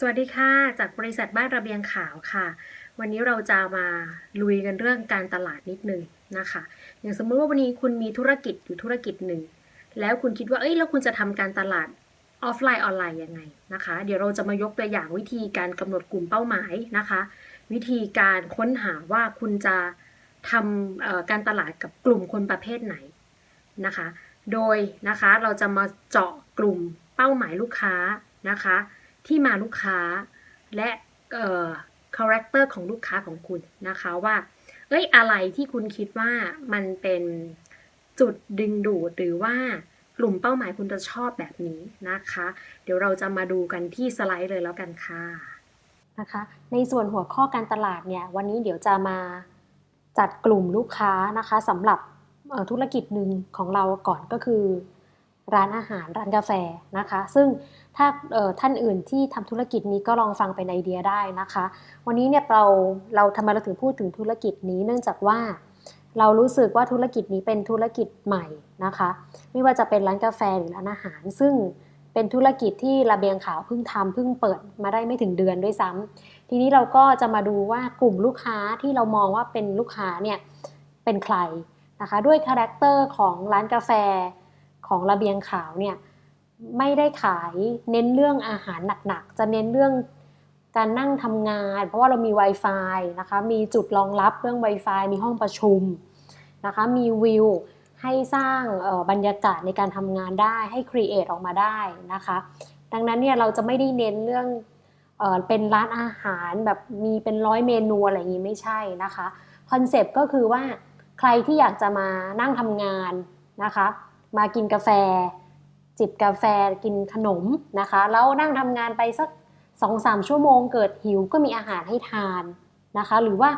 สวัสดีค่ะ จากบริษัทบ้านระเบียงขาวค่ะ วันนี้เราจะมาลุยกันเรื่องการตลาดนิดนึงนะคะ อย่างสมมุติว่าวันนี้คุณมีธุรกิจอยู่ธุรกิจหนึ่ง แล้วคุณคิดว่าเอ้ยแล้วคุณจะทำการตลาดออฟไลน์ออนไลน์ยังไงนะคะ เดี๋ยวเราจะมายกตัวอย่างวิธีการกำหนดกลุ่มเป้าหมายนะคะ วิธีการค้นหาว่าคุณจะทำการตลาดกับกลุ่มคนประเภทไหนนะคะ โดยนะคะเราจะมาเจาะกลุ่มเป้าหมายลูกค้านะคะ ที่มาลูกค้าและเอ่อคาแรคเตอร์ของลูกค้าของคุณนะคะว่า เอ้ยอะไรที่คุณคิดว่ามันเป็นจุดดึงดูดหรือว่ากลุ่มเป้าหมายคุณจะชอบแบบนี้นะคะ เดี๋ยวเราจะมาดูกันที่สไลด์เลยแล้วกันค่ะนะคะในส่วนหัวข้อการตลาดเนี่ยวันนี้เดี๋ยวจะมาจัดกลุ่มลูกค้านะคะสำหรับธุรกิจหนึ่งของเราก่อนก็คือ ร้านอาหารร้านกาแฟนะคะ ซึ่งถ้าท่านอื่นที่ทำธุรกิจนี้ก็ลองฟังเป็นไอเดียได้นะคะ วันนี้เนี่ยเราเราทำไมเราถึงพูดถึงธุรกิจนี้ เนื่องจากว่าเรารู้สึกว่าธุรกิจนี้เป็นธุรกิจใหม่นะคะ ไม่ว่าจะเป็นร้านกาแฟหรือร้านอาหาร ซึ่งเป็นธุรกิจที่ระเบียงขาวเพิ่งทำเพิ่งเปิดมาได้ไม่ถึงเดือนด้วยซ้ำทีนี้เราก็จะมาดูว่ากลุ่มลูกค้าที่เรามองว่าเป็นลูกค้าเนี่ยเป็นใครนะคะ ด้วยคาแรคเตอร์ของร้านกาแฟ ของระเบียงขาวเนี่ยไม่ได้ขายเน้นเรื่องอาหารหนักๆ จะเน้นเรื่องการนั่งทำงาน เพราะว่าเรามี Wi-Fi นะคะ มีจุดรองรับเรื่อง Wi-Fi มีห้องประชุมนะคะ มีวิวให้สร้างออบรรยากาศในการทำงานได้ให้ครีเอทออกมาได้นะคะ ดังนั้นเนี่ยเราจะไม่ได้เน้นเรื่องเออเป็นร้านอาหารแบบมีเป็นร้อยเมนูอะไรอย่างนี้ไม่ใช่นะคะคอนเซปต์ก็คือว่าใครที่อยากจะมานั่งทำงานนะคะ มากินกาแฟ จิบกาแฟกินขนมนะคะ แล้วนั่งทำงานไปสักสองสามชั่วโมงเกิดหิวก็มีอาหารให้ทานนะคะ หรือว่า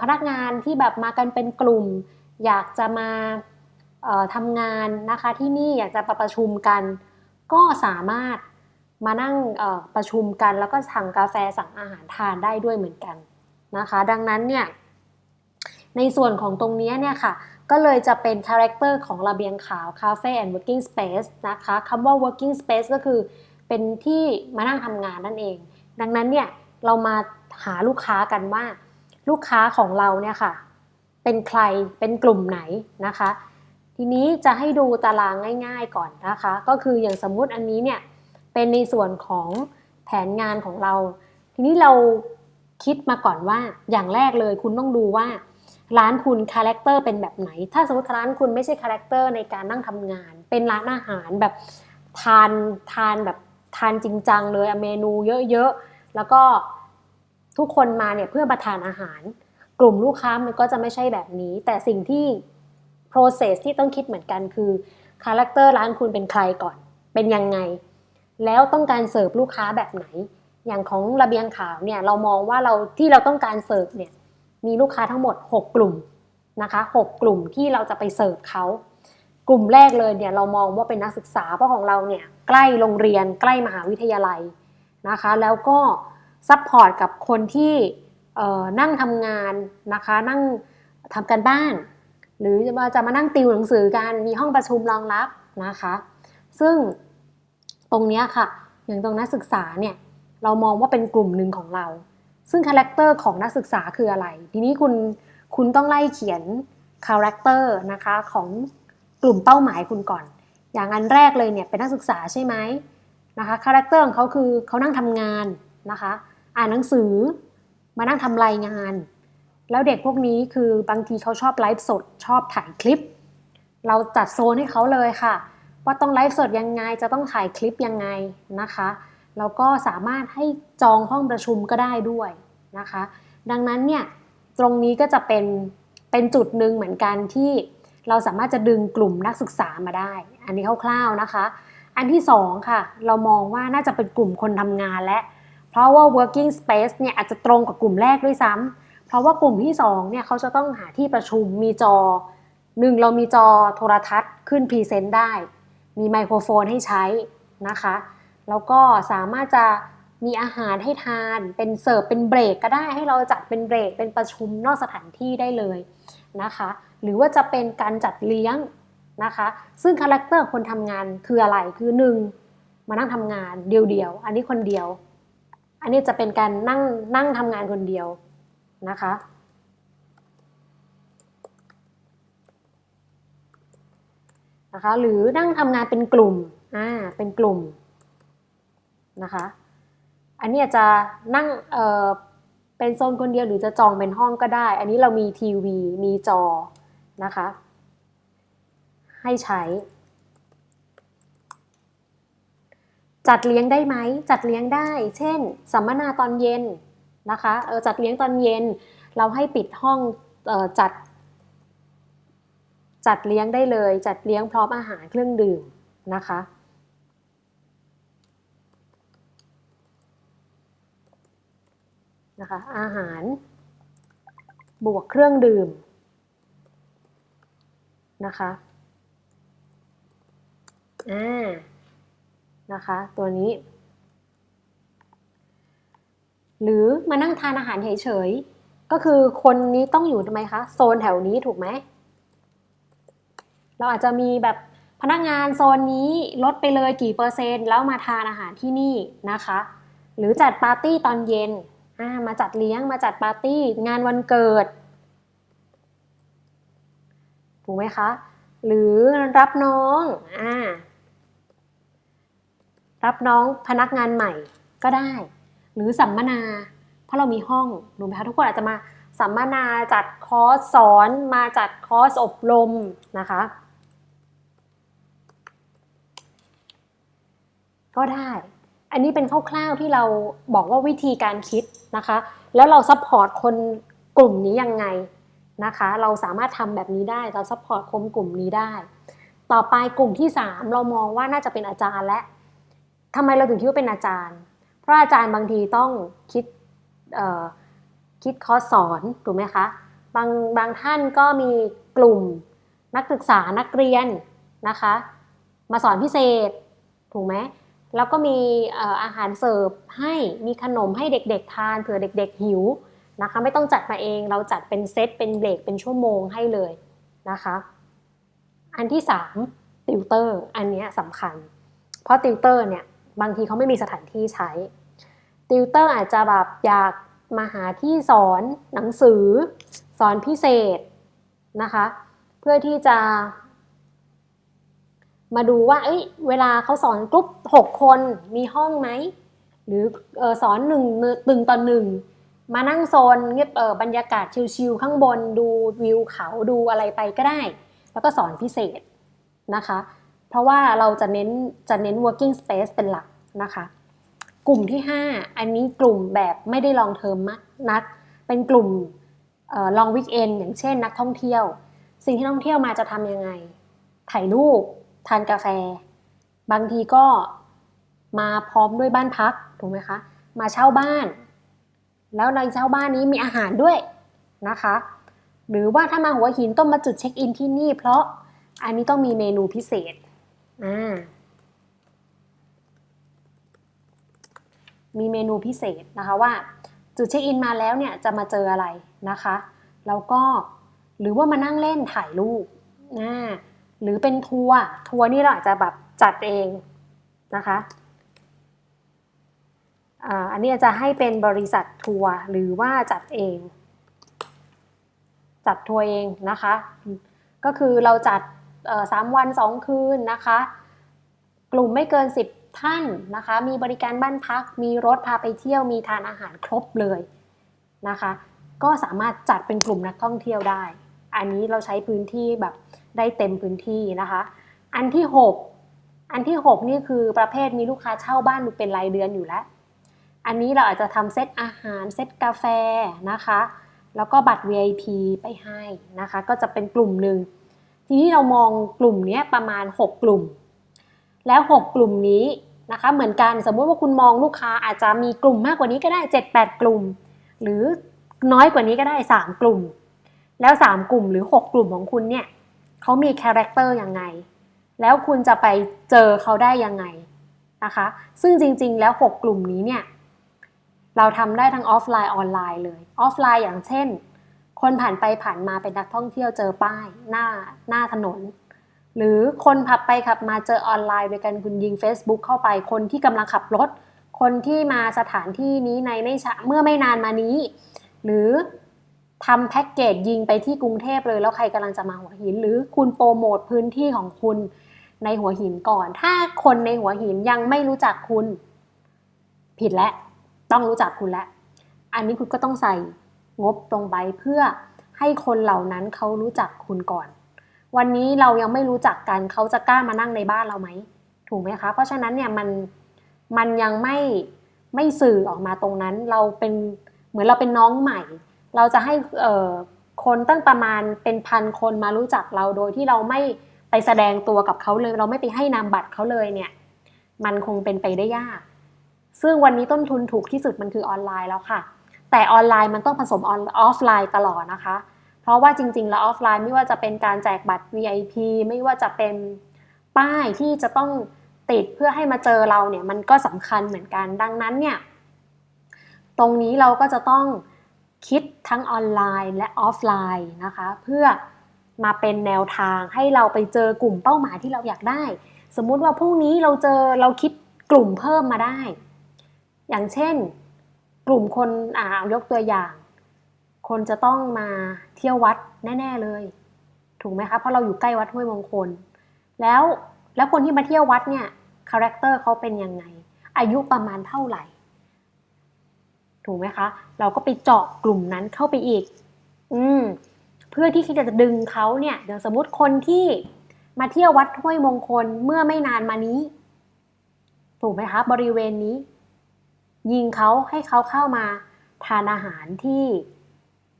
พนักงานที่แบบมากันเป็นกลุ่ม อยากจะมาทำงานนะคะที่นี่อยากจะประชุมกัน ก็สามารถมานั่งประชุมกัน แล้วก็สั่งกาแฟสั่งอาหารทานได้ด้วยเหมือนกันนะคะ ดังนั้นเนี่ยในส่วนของตรงนี้เนี่ยค่ะ ก็เลยจะเป็นคาแรคเตอร์ของระเบียงขาว Cafe and Working Space นะคะคำว่า Working Space ก็คือเป็นที่มานั่งทำงานนั่นเอง ดังนั้นเนี่ยเรามาหาลูกค้ากันว่า ลูกค้าของเราเนี่ยค่ะ เป็นใครเป็นกลุ่มไหนนะคะ ทีนี้จะให้ดูตารางง่าย ๆก่อนนะคะ ก็คืออย่างสมมุติอันนี้เนี่ยเป็นในส่วนของแผนงานของเรา ทีนี้เราคิดมาก่อนว่าอย่างแรกเลยคุณต้องดูว่า ร้านคุณคาแรคเตอร์เป็นแบบไหน ถ้าสมมติร้านคุณไม่ใช่คาแรคเตอร์ในการนั่งทำงาน เป็นร้านอาหารแบบทานทานแบบทานจริงจังเลยเมนูเยอะๆ แล้วก็ทุกคนมาเนี่ยเพื่อมาทานอาหาร กลุ่มลูกค้ามันก็จะไม่ใช่แบบนี้ แต่สิ่งที่ process ที่ต้องคิดเหมือนกันคือคาแรคเตอร์ร้านคุณเป็นใครก่อน เป็นยังไง แล้วต้องการเสิร์ฟลูกค้าแบบไหน อย่างของระเบียงขาวเนี่ยเรามองว่าเราที่เราต้องการเสิร์ฟเนี่ย มีลูกค้าทั้งหมด 6 กลุ่มนะคะ6กลุ่มที่เราจะไปเสิร์ฟเขากลุ่มแรกเลยเนี่ยเรามองว่าเป็นนักศึกษาเพราะของเราเนี่ยใกล้โรงเรียนใกล้มหาวิทยาลัยนะคะแล้วก็ซัพพอร์ตกับคนที่นั่งทำงานนะคะนั่งทำการบ้าน หรือจะมาจะมานั่งติวหนังสือกันมีห้องประชุมรองรับนะคะซึ่งตรงนี้ค่ะอย่างตรงนักศึกษาเนี่ยเรามองว่าเป็นกลุ่มหนึ่งของเรา ซึ่งคาแรคเตอร์ของนักศึกษาคืออะไร ทีนี้คุณคุณต้องไล่เขียนคาแรคเตอร์นะคะของกลุ่มเป้าหมายคุณก่อน อย่างอันแรกเลยเนี่ยเป็นนักศึกษาใช่ไหมนะคะคาแรคเตอร์ของเขาคือเขานั่งทำงานนะคะอ่านหนังสือมานั่งทำรายงาน แล้วเด็กพวกนี้คือบางทีเขาชอบไลฟ์สดชอบถ่ายคลิป เราจัดโซนให้เขาเลยค่ะ ว่าต้องไลฟ์สดยังไงจะต้องถ่ายคลิปยังไงนะคะ แล้วก็สามารถให้จองห้องประชุมก็ได้ด้วยนะคะ ดังนั้นเนี่ยตรงนี้ก็จะเป็นเป็นจุดหนึ่งเหมือนกันที่เราสามารถจะดึงกลุ่มนักศึกษามาได้ อันนี้คร่าวๆนะคะ อันที่สองค่ะ เรามองว่าน่าจะเป็นกลุ่มคนทำงานและ เพราะว่า working space เนี่ยอาจจะตรงกับกลุ่มแรกด้วยซ้ำเพราะว่ากลุ่มที่สองเนี่ยเขาจะต้องหาที่ประชุมมีจอหนึ่งเรามีจอโทรทัศน์ขึ้นพรีเซนต์ได้ มีไมโครโฟนให้ใช้นะคะ แล้วก็สามารถจะมีอาหารให้ทานเป็นเสิร์ฟเป็นเบรกก็ได้ให้เราจัดเป็นเบรกเป็นประชุมนอกสถานที่ได้เลยนะคะ หรือว่าจะเป็นการจัดเลี้ยงนะคะ ซึ่งคาแรคเตอร์คนทำงานคืออะไรคือหนึ่งมานั่งทำงานเดียวๆอันนี้คนเดียว อันนี้จะเป็นการนั่งนั่งทำงานคนเดียวนะคะนะคะ หรือนั่งทำงานเป็นกลุ่มอ่าเป็นกลุ่ม นะคะ อันนี้จะนั่งเเป็นโซนคนเดียวหรือจะจองเป็นห้องก็ได้ อันนี้เรามีทีวีมีจอนะคะ ให้ใช้ จัดเลี้ยงได้ไหม จัดเลี้ยงได้ เช่น สัมมนาตอนเย็นนะคะเออจัดเลี้ยงตอนเย็น เราให้ปิดห้องออจัด จัดเลี้ยงได้เลย จัดเลี้ยงพร้อมอาหารเครื่องดื่มนะคะ นะคะอาหารบวกเครื่องดื่มนะคะอ่านะคะตัวนี้ หรือมานั่งทานอาหารเฉยๆก็คือคนนี้ต้องอยู่ทำไมคะโซนแถวนี้ถูกไหมเราอาจจะมีแบบพนักงานโซนนี้ลดไปเลยกี่เปอร์เซ็นต์ แล้วมาทานอาหารที่นี่นะคะ หรือจัดปาร์ตี้ตอนเย็น มาจัดเลี้ยงมาจัดปาร์ตี้ งานวันเกิด ถูกไหมคะ หรือรับน้องอรับน้องพนักงานใหม่ก็ได้ หรือสัมมนา เพราะเรามีห้องถูกไหมคะทุกคนอาจจะมาสัมมนาจัดคอร์สสอนมาจัดคอร์สอบรมนะคะ ก็ได้ อันนี้เป็นคร่าวๆที่เราบอกว่าวิธีการคิดนะคะ แล้วเราซัพพอร์ตคนกลุ่มนี้ยังไงนะคะ เราสามารถทำแบบนี้ได้ เราซัพพอร์ตคนกลุ่มนี้ได้ ต่อไปกลุ่มที่ 3 เรามองว่าน่าจะเป็นอาจารย์และทำไมเราถึงคิดว่าเป็นอาจารย์ เพราะอาจารย์บางทีต้องคิดคิดคอร์สสอนถูกไหมคะ บางบางท่านก็มีกลุ่มนักศึกษานักเรียนนะคะ มาสอนพิเศษถูกไหม แล้วก็มีอาหารเสิร์ฟให้มีขนมให้เด็กๆทานเผื่อเด็ก ๆ หิวนะคะไม่ต้องจัดมาเองเราจัดเป็นเซตเป็นเบรกเป็นชั่วโมงให้เลยนะคะ อันที่3ติวเตอร์อันนี้สำคัญ เพราะติวเตอร์เนี่ยบางทีเขาไม่มีสถานที่ใช้ติวเตอร์อาจจะแบบอยากมาหาที่สอนหนังสือ สอนพิเศษนะคะ เพื่อที่จะ มาดูว่าเอ้ยเวลาเขาสอนกลุ่มหกคนมีห้องไหม หรือออสอนหนึ่งหนึ่งต่อหนึ่งมานั่งโซนเงียบบรรยากาศชิลๆข้างบนดูวิวเขาดูอะไรไปก็ได้ แล้วก็สอนพิเศษนะคะ เพราะว่าเราจะเน้นจะเน้น working space เป็นหลักนะคะ กลุ่มที่ 5 อันนี้กลุ่มแบบไม่ได้ลองเทอมนัก เป็นกลุ่มลองวิกเอนอย่างเช่นนักท่องเที่ยว สิ่งที่ท่องเที่ยวมาจะทำยังไง ถ่ายรูป ทานกาแฟ บางทีก็มาพร้อมด้วยบ้านพักถูกไหมคะมาเช่าบ้าน แล้วในเช่าบ้านนี้มีอาหารด้วยนะคะ หรือว่าถ้ามาหัวหินต้องมาจุดเช็คอินที่นี่ เพราะอันนี้ต้องมีเมนูพิเศษอ่ามีเมนูพิเศษนะคะว่าจุดเช็คอินมาแล้วเนี่ยจะมาเจออะไรนะคะ แล้วก็หรือว่ามานั่งเล่นถ่ายรูปอ่า หรือเป็นทัวร์ทัวร์นี่เราอาจจะแบบจัดเองนะคะอันนี้จะให้เป็นบริษัททัวร์หรือว่าจัดเอง จัดทัวร์เองนะคะ ก็คือเราจัดสามวันสองคืนนะคะ กลุ่มไม่เกิน 10 ท่านนะคะ มีบริการบ้านพัก มีรถพาไปเที่ยวมีทานอาหารครบเลยนะคะ ก็สามารถจัดเป็นกลุ่มนักท่องเที่ยวได้ อันนี้เราใช้พื้นที่แบบ ได้เต็มพื้นที่นะคะ อันที่ 6 อันที่ 6 นี่คือประเภทมีลูกค้าเช่าบ้านเป็นรายเดือนอยู่แล้ว อันนี้เราอาจจะทำเซตอาหารเซตกาแฟนะคะ แล้วก็บัตร VIP ไปให้นะคะ ก็จะเป็นกลุ่มหนึ่งทีนี้เรามองกลุ่มนี้ประมาณ 6 กลุ่ม แล้ว 6 กลุ่มนี้นะคะเหมือนกันสมมติว่าคุณมองลูกค้าอาจจะมีกลุ่มมากกว่านี้ก็ได้ 7-8 กลุ่ม หรือน้อยกว่านี้ก็ได้ 3 กลุ่ม แล้ว 3 กลุ่มหรือ 6 กลุ่มของคุณเนี่ย เขามีคาแรคเตอร์ยังไง แล้วคุณจะไปเจอเขาได้ยังไงนะคะ ซึ่งจริงๆแล้ว 6 กลุ่มนี้เนี่ย เราทำได้ทั้งออฟไลน์ออนไลน์เลย ออฟไลน์อย่างเช่น คนผ่านไปผ่านมาเป็นนักท่องเที่ยวเจอป้าย หน้าหน้าถนน หรือคนขับไปขับมาเจอออนไลน์โดยการคุณยิง Facebook เข้าไป คนที่กำลังขับรถ คนที่มาสถานที่นี้ในไม่ช้าเมื่อไม่นานมานี้ หรือ ทำแพ็กเกจยิงไปที่กรุงเทพเลยแล้วใครกำลังจะมาหัวหิน หรือคุณโปรโมทพื้นที่ของคุณในหัวหินก่อน ถ้าคนในหัวหินยังไม่รู้จักคุณ ผิดแล้วต้องรู้จักคุณแล้วอันนี้คุณก็ต้องใส่งบลงไปเพื่อให้คนเหล่านั้นเขารู้จักคุณก่อน วันนี้เรายังไม่รู้จักกันเขาจะกล้ามานั่งในบ้านเราไหมถูกไหมคะ เพราะฉะนั้นเนี่ยมันมันยังไม่ไม่สื่อออกมาตรงนั้น เราเป็นเหมือนเราเป็นน้องใหม่ เราจะให้คนตั้งประมาณเป็นพันคนมารู้จักเราโดยที่เราไม่ไปแสดงตัวกับเขาเลย เราไม่ไปให้นามบัตรเขาเลยเนี่ย มันคงเป็นไปได้ยาก ซึ่งวันนี้ต้นทุนถูกที่สุดมันคือออนไลน์แล้วค่ะ แต่ออนไลน์มันต้องผสมออฟไลน์ตลอดนะคะ เพราะว่าจริง ๆ แล้วออฟไลน์ไม่ว่าจะเป็นการแจกบัตร VIP ไม่ว่าจะเป็นป้ายที่จะต้องติดเพื่อให้มาเจอเราเนี่ยมันก็สำคัญเหมือนกันดังนั้นเนี่ยตรงนี้เราก็จะต้อง คิดทั้งออนไลน์และออฟไลน์นะคะ เพื่อมาเป็นแนวทางให้เราไปเจอกลุ่มเป้าหมายที่เราอยากได้ สมมุติว่าพรุ่งนี้เราเจอเราคิดกลุ่มเพิ่มมาได้ อย่างเช่น กลุ่มคนอ่ายกตัวอย่าง คนจะต้องมาเที่ยววัดแน่ ๆเลย ถูกไหมคะเพราะเราอยู่ใกล้วัดห้วยมงคล แล้วแล้วคนที่มาเที่ยววัดเนี่ยคาแรคเตอร์เขาเป็นยังไง อายุประมาณเท่าไหร่ ถูกไหมคะ เราก็ไปเจาะกลุ่มนั้นเข้าไปอีก อืมเพื่อที่จะดึงเขาเนี่ยเดี๋ยวสมมติคนที่มาเที่ยววัดห้วยมงคลเมื่อไม่นานมานี้ ถูกไหมคะบริเวณนี้ ยิงเขาให้เขาเข้ามาทานอาหารที่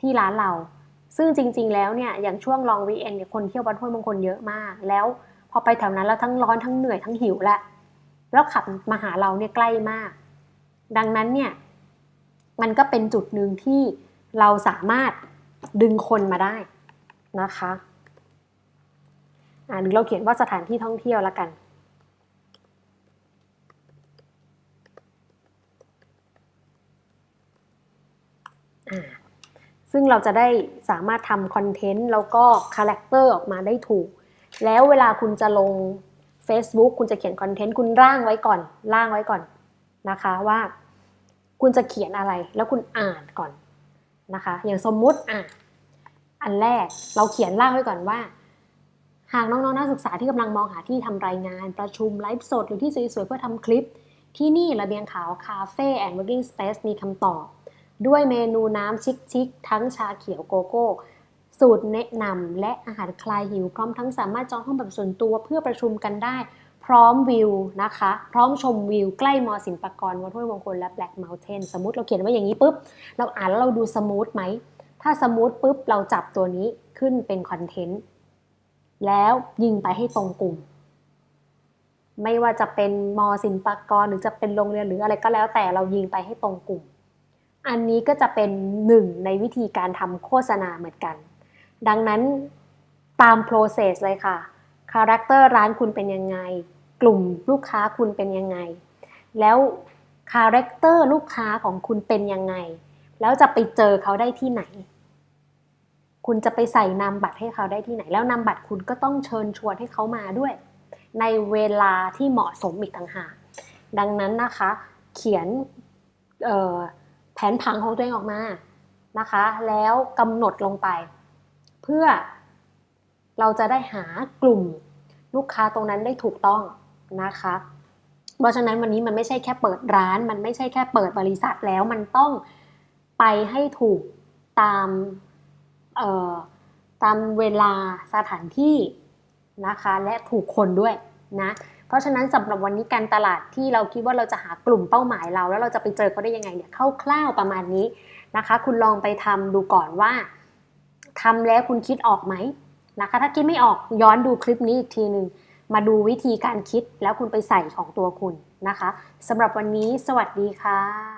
ที่ร้านเรา ซึ่งจริง ๆ แล้วเนี่ยอย่างช่วงลองวีเอนเนี่ยคนเที่ยววัดห้วยมงคลเยอะมาก แล้วพอไปแถวนั้นแล้วทั้งร้อนทั้งเหนื่อยทั้งหิวแหละแล้วขับมาหาเราเนี่ยใกล้มาก ดังนั้นเนี่ย มันก็เป็นจุดหนึ่งที่เราสามารถดึงคนมาได้นะคะอ่าหรือเราเขียนว่าสถานที่ท่องเที่ยวละกันอ่าซึ่งเราจะได้สามารถทำคอนเทนต์แล้วก็คาแรคเตอร์ออกมาได้ถูก แล้วเวลาคุณจะลง Facebook คุณจะเขียนคอนเทนต์คุณร่างไว้ก่อน ร่างไว้ก่อนนะคะว่า คุณจะเขียนอะไรแล้วคุณอ่านก่อนนะคะ อย่างสมมุติอะอันแรกเราเขียนร่างไว้ก่อนว่า หากน้องๆนักศึกษาที่กำลังมองหาที่ทำรายงานประชุมไลฟ์สดหรือที่สวยๆเพื่อทำคลิป ที่นี่ระเบียงขาวคาเฟ่แอนด์เวิร์กิ้งสเปซมีคำตอบ ด้วยเมนูน้ำชิคๆทั้งชาเขียวโกโก้ สูตรแนะนำและอาหารคลายหิวพร้อมทั้งสามารถจองห้องแบบส่วนตัวเพื่อประชุมกันได้ ร้อมวิวนะคะ พร้อมชมวิวใกล้มอศิลปากรวัดห้วยมงคลและแบล็กเมลเทนสมมติเราเขียนไว้อย่างนี้ปุ๊บ เราอ่านแล้วเราดูสมูทไหม ถ้าสมูทปุ๊บ เราจับตัวนี้ขึ้นเป็นคอนเทนต์ แล้วยิงไปให้ตรงกลุ่ม ไม่ว่าจะเป็นมอศิลปากรหรือจะเป็นโรงเรียนหรืออะไรก็แล้วแต่เรายิงไปให้ตรงกลุ่ม อันนี้ก็จะเป็นหนึ่งในวิธีการทำโฆษณาเหมือนกัน ดังนั้นตาม process เลยค่ะ คาแรคเตอร์ร้านคุณเป็นยังไง กลุ่มลูกค้าคุณเป็นยังไง แล้วคาแรคเตอร์ลูกค้าของคุณเป็นยังไง แล้วจะไปเจอเขาได้ที่ไหน คุณจะไปใส่นามบัตรให้เขาได้ที่ไหน แล้วนามบัตรคุณก็ต้องเชิญชวนให้เขามาด้วย ในเวลาที่เหมาะสมอีกต่างหาก ดังนั้นนะคะ เขียนแผนผังของตัวเองออกมานะคะ แล้วกำหนดลงไป เพื่อเราจะได้หากลุ่มลูกค้าตรงนั้นได้ถูกต้อง นะคะ เพราะฉะนั้นวันนี้มันไม่ใช่แค่เปิดร้าน มันไม่ใช่แค่เปิดบริษัทแล้วมันต้องไปให้ถูกตามตามเวลาสถานที่นะคะและถูกคนด้วยนะเพราะฉะนั้นสำหรับวันนี้การตลาดที่เราคิดว่าเราจะหากลุ่มเป้าหมายเรา แล้วเราจะไปเจอเขาได้ยังไงเนี่ยคร่าวๆประมาณนี้นะคะ คุณลองไปทำดูก่อนว่าทำแล้วคุณคิดออกไหมนะคะ ถ้าคิดไม่ออกย้อนดูคลิปนี้อีกทีหนึ่ง มาดูวิธีการคิดแล้วคุณไปใส่ของตัวคุณนะคะสำหรับวันนี้สวัสดีค่ะ